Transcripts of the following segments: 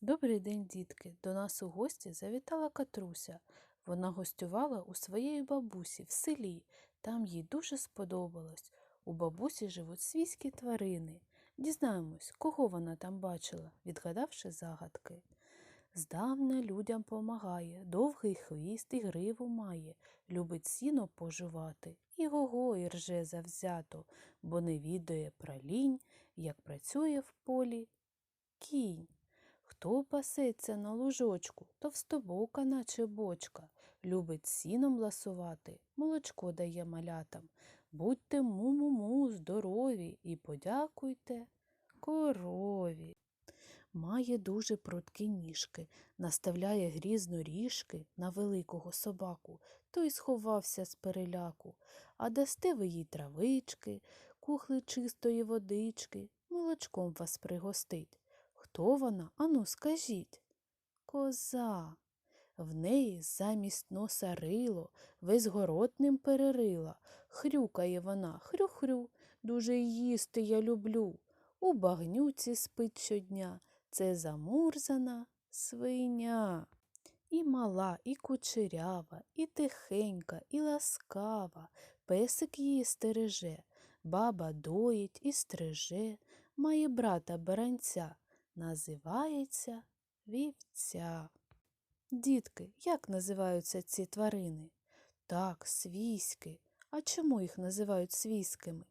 Добрий день, дітки. До нас у гості завітала Катруся. Вона гостювала у своєї бабусі в селі. Там їй дуже сподобалось. У бабусі живуть свійські тварини. Дізнаємось, кого вона там бачила, відгадавши загадки. Здавна людям помагає, довгий хвіст і гриву має, любить сіно поживати, і гого і рже завзято, бо не відає про лінь, як працює в полі кінь. Хто пасеться на лужочку, товстобока, наче бочка, любить сіном ласувати, молочко дає малятам. Будьте му-му-му здорові і подякуйте корові. Має дуже прудкі ніжки, наставляє грізно ріжки на великого собаку, той сховався з переляку. А дасте ви їй травички, кухли чистої водички, молочком вас пригостить. Хто вона? Ану, скажіть. Коза. В неї замість носа рило, весь город перерила. Хрюкає вона, хрю-хрю, дуже їсти я люблю. У багнюці спить щодня, це замурзана свиня. І мала, і кучерява, і тихенька, і ласкава, песик її стереже, баба доїть і стриже, має брата баранця, називається вівця. Дітки, як називаються ці тварини? Так, свійські. А чому їх називають свійськими?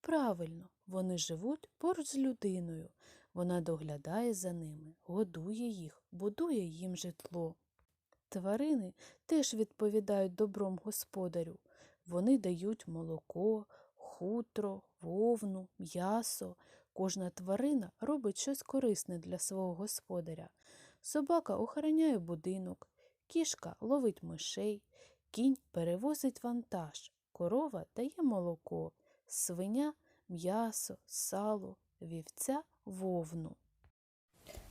Правильно, вони живуть поруч з людиною. Вона доглядає за ними, годує їх, будує їм житло. Тварини теж відповідають добром господарю. Вони дають молоко, хутро, вовну, м'ясо. Кожна тварина робить щось корисне для свого господаря. Собака охороняє будинок, кішка ловить мишей, кінь перевозить вантаж, корова дає молоко, свиня м'ясо, сало, вівця вовну.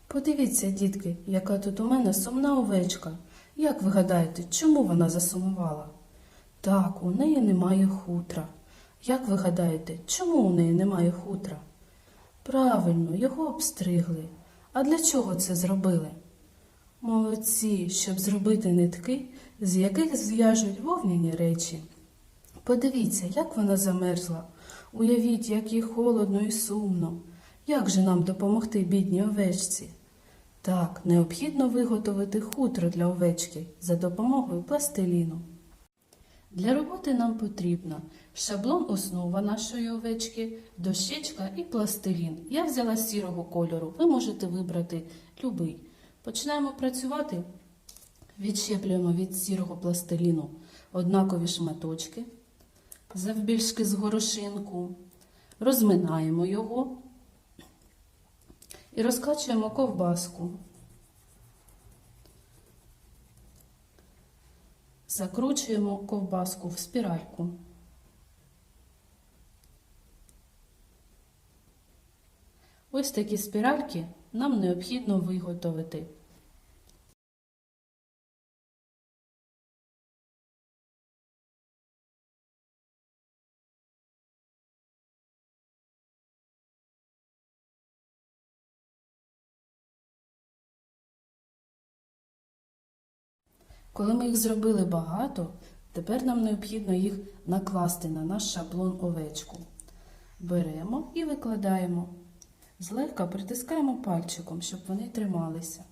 Подивіться, дітки, яка тут у мене сумна овечка. Як ви гадаєте, чому вона засумувала? Так, у неї немає хутра. Як ви гадаєте, чому у неї немає хутра? Правильно, його обстригли. А для чого це зробили? Молодці, щоб зробити нитки, з яких зв'яжуть вовняні речі. Подивіться, як вона замерзла. Уявіть, як їй холодно і сумно. Як же нам допомогти бідній овечці? Так, необхідно виготовити хутро для овечки за допомогою пластиліну. Для роботи нам потрібно шаблон основа нашої овечки, дощечка і пластилін. Я взяла сірого кольору, ви можете вибрати любий. Починаємо працювати. Відщеплюємо від сірого пластиліну однакові шматочки, завбільшки з горошинку, розминаємо його і розкачуємо ковбаску. Закручуємо ковбаску в спіральку. Ось такі спіральки нам необхідно виготовити. Коли ми їх зробили багато, тепер нам необхідно їх накласти на наш шаблон овечку. Беремо і викладаємо. Злегка притискаємо пальчиком, щоб вони трималися.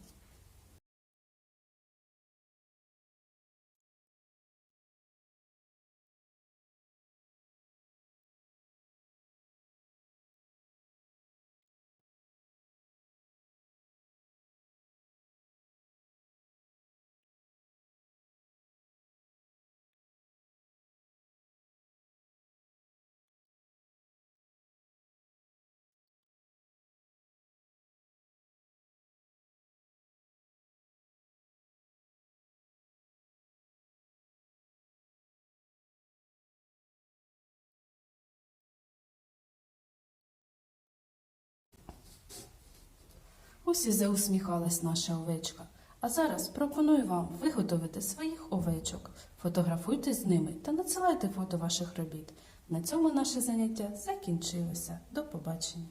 Ось і заусміхалась наша овечка. А зараз пропоную вам виготовити своїх овечок. Фотографуйте з ними та надсилайте фото ваших робіт. На цьому наше заняття закінчилося. До побачення!